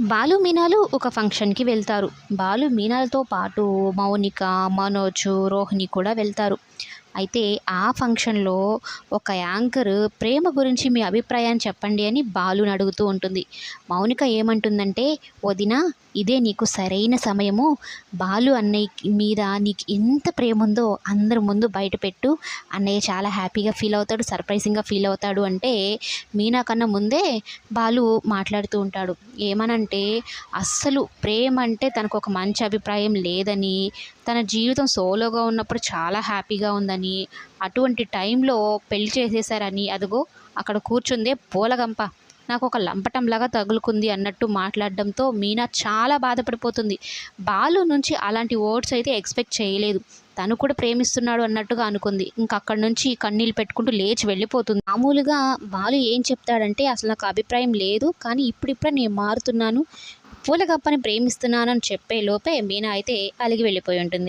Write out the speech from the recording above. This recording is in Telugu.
బాలు మీనాలు ఒక ఫంక్షన్కి వెళ్తారు. బాలు మీనాలతో పాటు మౌనిక మనోజ్ రోహిణి కూడా వెళ్తారు. అయితే ఆ ఫంక్షన్లో ఒక యాంకర్ ప్రేమ గురించి మీ అభిప్రాయాన్ని చెప్పండి అని బాలుని అడుగుతూ ఉంటుంది. మౌనిక ఏమంటుందంటే వదిన ఇదే నీకు సరైన సమయము. బాలు అన్నయ్య మీద నీకు ఎంత ప్రేమ ఉందో అందరి ముందు బయటపెట్టు అన్నయ్య చాలా హ్యాపీగా ఫీల్ అవుతాడు సర్ప్రైజింగ్గా ఫీల్ అవుతాడు. అంటే మీనా కన్నా ముందే బాలు మాట్లాడుతూ ఉంటాడు. ఏమనంటే అస్సలు ప్రేమ అంటే తనకు ఒక మంచి అభిప్రాయం లేదని తన జీవితం సోలోగా ఉన్నప్పుడు చాలా హ్యాపీగా ఉందని అటువంటి టైంలో పెళ్ళి చేసేసారని అదిగో అక్కడ కూర్చుందే పూలగంప. నాకు ఒక లంపటంలాగా తగులుకుంది అన్నట్టు మాట్లాడడంతో మీనా చాలా బాధపడిపోతుంది. బాలు నుంచి అలాంటి వర్డ్స్ అయితే ఎక్స్పెక్ట్ చేయలేదు. తను కూడా ప్రేమిస్తున్నాడు అన్నట్టుగా అనుకుంది. ఇంకా అక్కడి నుంచి కన్నీళ్ళు పెట్టుకుంటూ లేచి వెళ్ళిపోతుంది. మామూలుగా బాలు ఏం చెప్తాడంటే అసలు నాకు అభిప్రాయం లేదు కానీ ఇప్పుడిప్పుడే నేను మారుతున్నాను. పూలగప్పని ప్రేమిస్తున్నాను అని చెప్పే లోపే మీనా అయితే అలిగి వెళ్ళిపోయి ఉంటుంది.